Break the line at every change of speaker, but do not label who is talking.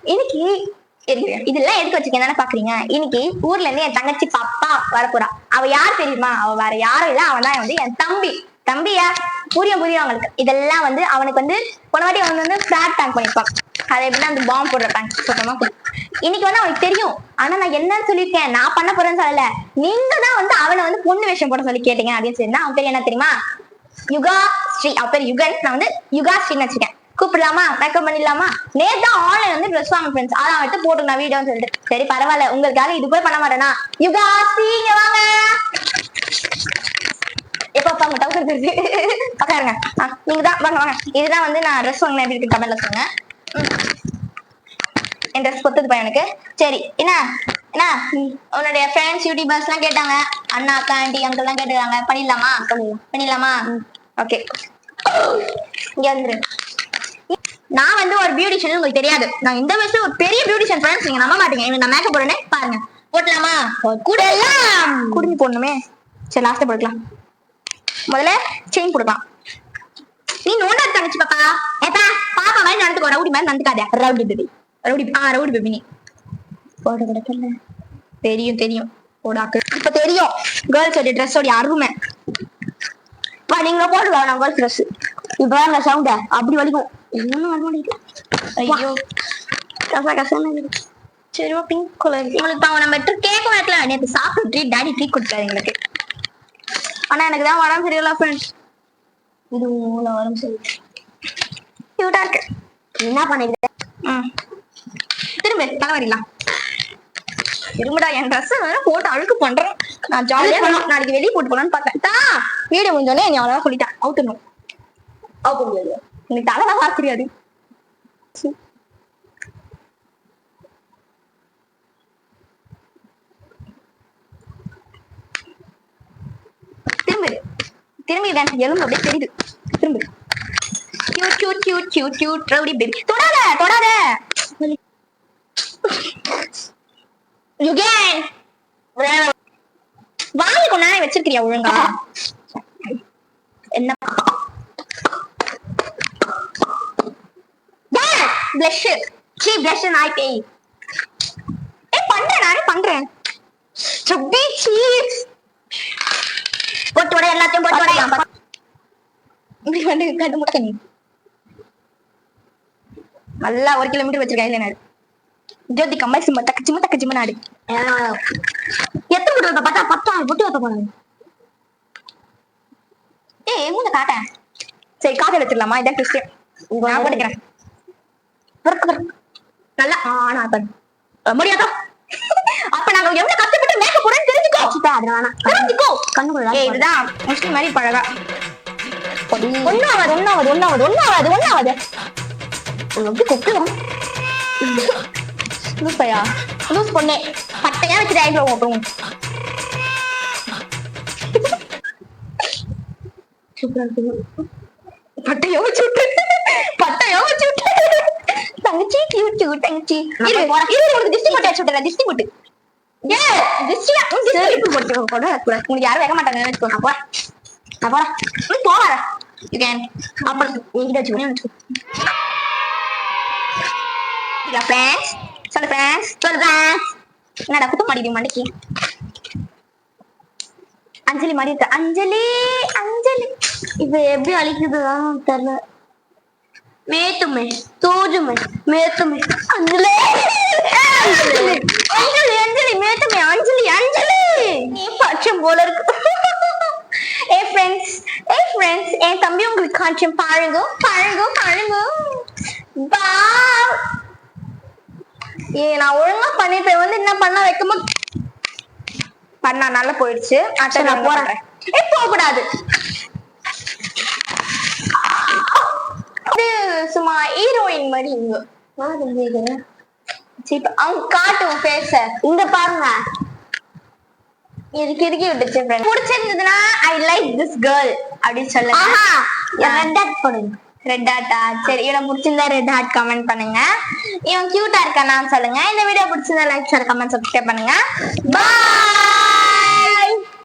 இன்னைக்கு இதெல்லாம் எதுக்கு வச்சிருக்கேன் பாக்குறீங்க? இன்னைக்கு ஊர்ல இருந்து என் தங்கச்சி பாப்பா வரப்போறா. அவ யார் தெரியுமா? அவ வேற யாரும் இல்ல. அவன் தான் வந்து என் தம்பி. தம்பியா? புரியும் புரியும் அவங்களுக்கு. இதெல்லாம் வந்து அவனுக்கு வந்து போன வாட்டி அவன் வந்து ஃபிளாட் டேங்க் பண்ணிருப்பான் அதை எப்படின்னா அந்த பாம்பு போடுற டேங்க் சுத்தமா இன்னைக்கு வந்து அவனுக்கு தெரியும். ஆனா நான் என்னன்னு சொல்லியிருக்கேன். நான் பண்ண போறேன்னு சொல்லல. நீங்க தான் வந்து அவனை வந்து பொண்ணு வேஷம் போட சொல்லி கேட்டீங்க அப்படின்னு சொல்லி அவன் பேர் என்ன தெரியுமா? யுகா ஸ்ரீ. அவ பேர் யுகன். நான் வந்து யுகா ஸ்ரீன்னு வச்சிருக்கேன். கூப்பிடலாமா? மேக்கப் பண்ணிடலாமா? நேத்தா ஆன்லைன் வந்து ட்ரெஸ் வாங்க ஃப்ரெண்ட்ஸ் அதான் எடுத்து போட்டு நான் வீடியோன்னு சொல்லிட்டு. சரி பரவாயில்ல. உங்களுக்காக இது போய் பண்ண மாட்டேனா? யுகா சீங்க வாங்க. எப்ப அப்பா உங்க டவுட் தெரியுது உட்காருங்க. நீங்க தான் வாங்க வாங்க. இதுதான் வந்து நான் ட்ரெஸ் வாங்கினேன் எப்படி இருக்கு கமெண்ட்ல சொல்லுங்க. என் ட்ரெஸ் கொத்துது பையனுக்கு சரி என்ன? என்ன? உன்னுடைய ஃப்ரெண்ட்ஸ் யூடியூபர்ஸ் எல்லாம் கேட்டாங்க. அண்ணா அக்கா ஆண்டி அங்கிள் எல்லாம் கேட்டுருக்காங்க பண்ணிடலாமா? பண்ணிடலாமா? ஓகே. இங்க வந்துரு. நான் வந்து ஒரு பியூட்டிஷியன் உங்களுக்கு தெரியாது. நான் இந்த வருஷம் ஒரு பெரிய பியூட்டிஷியன் ஃப்ரெண்ட்ஸ் நீங்க நம்ப மாட்டீங்க. இவன் நான் மேக்கப் போடுறேனே பாருங்க. போட்டலாமா கூட எல்லாம் குடிஞ்சு போடணுமே. சரி லாஸ்ட் போட்டுக்கலாம். முதல்ல செயின் போடுக்கலாம் நீ நோண்டா தங்கச்சி பாப்பா. ஏப்பா பாப்பா மாதிரி நடந்துக்கோ. ரவுடி மாதிரி நடந்துக்காத. ரவுடி பேபி ரவுடி ஆ ரவுடி பேபி நீ. போட கிடக்கல தெரியும் தெரியும். போடாக்கு இப்ப தெரியும். கேர்ள்ஸ் ஓட ட்ரெஸ் ஓட அருமை. இப்ப நீங்க போடுவா நான் கேர்ள்ஸ் ட்ரெஸ் இப்ப சவுண்ட அப்படி வலிக்கும். இன்னும் வர முடியுது ஐயோ கசா கசான்னு. சரி பிங்க் கலர் உங்களுக்கு பாவம் நம்ம கேட்க வைக்கல நேற்று சாப்பிட்டு ட்ரீட் டாடி ட்ரீட் கொடுத்தாரு எங்களுக்கு ஆனா எனக்கு தான் உடம்பு சரியில்லை ஃப்ரெண்ட்ஸ் இது உங்களை உடம்பு சரியில்லை கியூட்டா இருக்கு. என்ன பண்ணிக்கிற ம். திரும்ப தலைவரிலாம் திரும்படா என் ட்ரெஸ் போட்டு அழுக்கு பண்றேன். நான் ஜாலியா நாளைக்கு வெளியே போட்டு போலான்னு பார்த்தேன். தா வீடியோ முடிஞ்சோடனே நீ அவ்வளோதான் சொல்லிட்டேன். அவுத்துணும் அவுக்க முடியாது எனக்கு தலைதான் பார்க்க தெரியாது. திரும்பு. திரும்பி வேன் எலும்பு அப்படியே தெரியுது. திரும்பு. Cute cute cute cute cute rowdy baby தொடாத தொடாத. யுகேன் வாங்கி கொண்டாடி வச்சிருக்கியா ஒழுங்கா? என்ன? பிளஷ் சீ பிளஷ் நாய் பேய் ஏய். பண்றேன் நானே பண்றேன். சுப்பி சீஸ் போட்டு விட எல்லாத்தையும் போட்டு விட இப்படி வந்து கண்டு முட்டை நீ நல்லா ஒரு கிலோமீட்டர் வச்சிருக்கேன் இல்ல நாடு ஜோதி கம்மல் சிம்ம தக்க சிம்ம தக்க சிம்ம நாடு. எத்தனை போட்டு வைப்ப பார்த்தா பத்தாயிரம் போட்டு வைப்ப போனது ஏய் மூணு காட்டேன். சரி காதை வச்சிடலாமா? இதான் கிறிஸ்டியன் நான் போட்டுக்கிறேன். நல்லா ஆனா முடியாதா அப்ப நாங்க எவ்வளவு கஷ்டப்பட்டு மேக்கப் போறோம்னு தெரிஞ்சுக்கோ. வேணாம். தெரிஞ்சுக்கோ. கண்ணுக்குள்ள இதுதான் முஸ்லிம் மாதிரி பழகா. ஒன்னாவது ஒன்னாவது ஒன்னாவது ஒன்னாவது ஒன்னாவது எப்படி லூஸ் பையா? லூஸ் பொண்ணே. பட்டையா அப்புறம் சூப்பரா இருக்கு. பட்டையோ வச்சு விட்டு பட்டையோ வச்சு விட்டு தங்கச்சி கியூட் கியூட் தங்கச்சி இரு இரு உனக்கு திஷ்டி போட்டு வச்சு விட்டுறேன் திஷ்டி போட்டு ஏ திஷ்டி செருப்பு போட்டு போட கூடாது உங்களுக்கு யாரும் வைக்க மாட்டாங்க வச்சுக்கோ நான் போறேன். நான் போறேன். நீ போற யூ கேன் அப்புறம் நீங்க வச்சுக்கோ வச்சுக்கோ ஃப்ரெண்ட்ஸ் சொல்லு ஃப்ரெண்ட்ஸ் என்னடா குத்த மாட்டேங்குது மண்டைக்கு? அஞ்சலி மாதிரி இருக்கு. அஞ்சலி அஞ்சலி.
இப்ப எப்படி அழிக்குதுதான் தெரியல. மேத்துமே தோஜுமே மேத்துமே
அஞ்சலி. அஞ்சலி அஞ்சலி மேத்தமே அஞ்சலி அஞ்சலி. நீ பச்சம் போல இருக்கு. ஏ ஃப்ரெண்ட்ஸ் ஏ ஃப்ரெண்ட்ஸ் என் தம்பி உங்களுக்கு காட்சியம். பாருங்க பாருங்க பாருங்க. பா ஏ நான் ஒழுங்கா பண்ணிப்பேன் வந்து என்ன பண்ண வைக்கும்? பண்ணா நல்லா போயிடுச்சு. அச்சா நான் போறேன். ஏ போக கூடாது இது சும்மா ஹீரோயின் மாதிரி இங்க. சரி, இப்ப அவங்க காட்டும் பேச
இங்க பாருங்க.
இருக்கு இருக்கு விட்டுச்சு. பிடிச்சிருந்ததுன்னா ஐ லைக் திஸ் கேர்ள் அப்படின்னு சொல்லுங்க.
ரெட் போடுங்க.
ரெட் ஹார்ட்டா சரி இவனை பிடிச்சிருந்தா ரெட் ஹார்ட் கமெண்ட் பண்ணுங்க. இவன் கியூட்டா இருக்கானான்னு சொல்லுங்க. இந்த வீடியோ பிடிச்சிருந்தா லைக் ஷேர் கமெண்ட் சப்ஸ்கிரைப் பண்ணுங்க. பாய்